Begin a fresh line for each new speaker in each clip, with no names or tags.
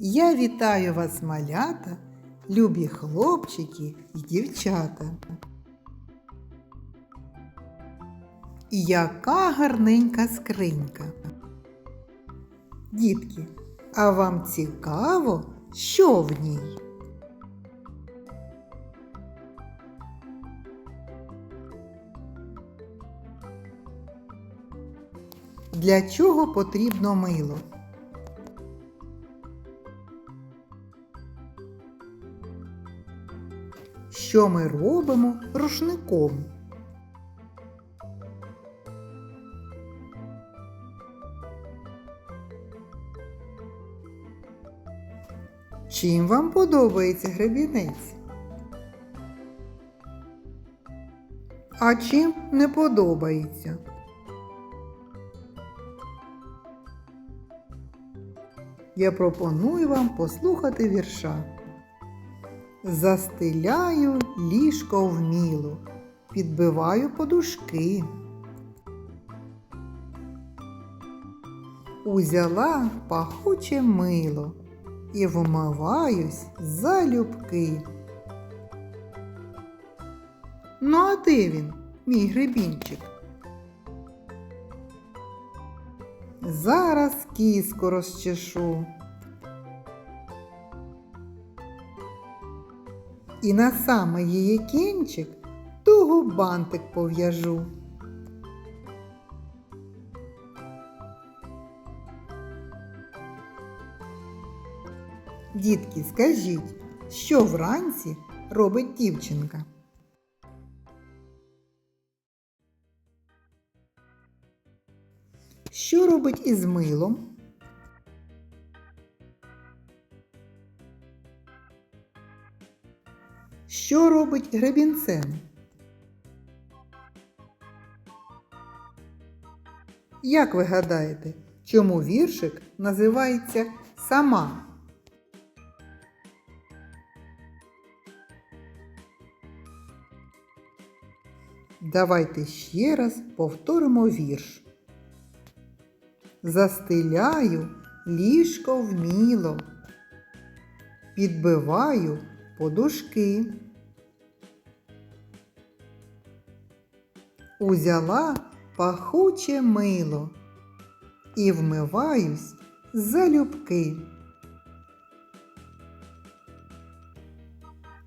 Я вітаю вас, малята, любі хлопчики і дівчата. Яка гарненька скринька. Дітки, а вам цікаво, що в ній? Для чого потрібно мило? Що ми робимо рушником? Чим вам подобається гребінець? А чим не подобається? Я пропоную вам послухати вірша. Застеляю ліжко вміло, підбиваю подушки. Узяла пахуче мило і вмиваюсь залюбки. Ну, а де він, мій гребінчик? Зараз кіску розчешу. І на саме її кінчик тугу бантик пов'яжу. Дітки, скажіть, що вранці робить дівчинка? Що робить із милом? Що робить гребінцем? Як ви гадаєте, чому віршик називається сама? Давайте ще раз повторимо вірш. Застеляю ліжко вміло, підбиваю подушки. Узяла пахуче мило і вмиваюсь залюбки.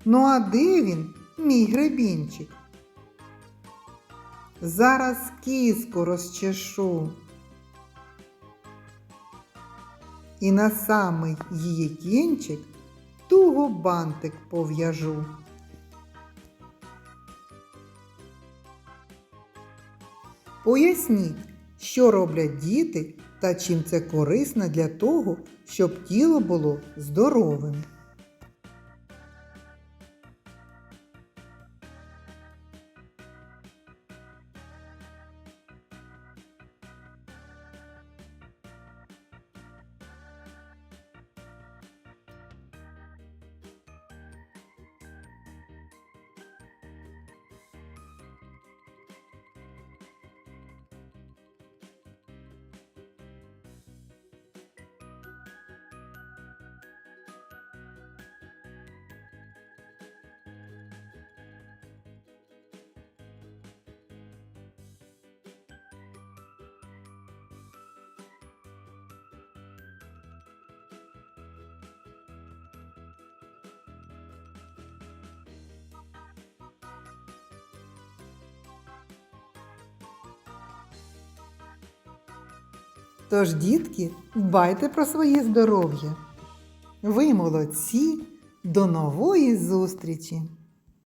Ну, а де він, мій гребінчик? Зараз кіску розчешу. І на самий її кінчик туго бантик пов'яжу. Поясніть, що роблять діти та чим це корисно для того, щоб тіло було здоровим. Тож, дітки, дбайте про своє здоров'я. Ви молодці, до нової зустрічі!